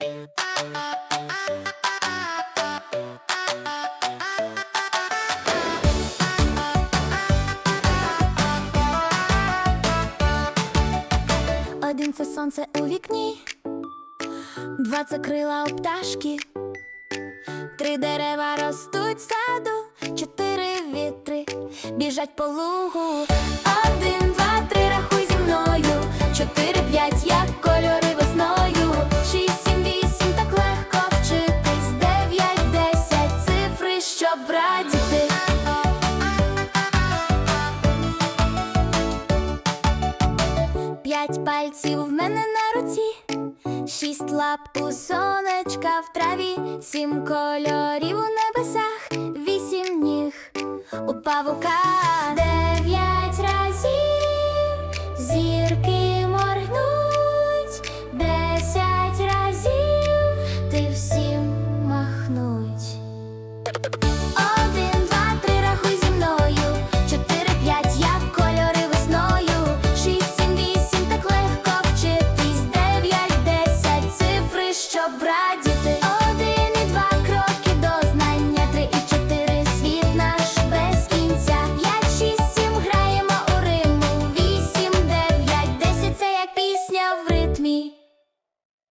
Один це сонце у вікні, два це крила у пташки, три дерева ростуть в саду, чотири вітри біжать по лугу. Один, два, три, рахуй зі мною. Чотири, п'ять, як кольори П'ять пальців в мене на руці, шість лапку сонечка в траві, сім кольорів у небесах, вісім ніг у павука дев'ять разів зірки моргнуть, десять разів ти всім махнуть.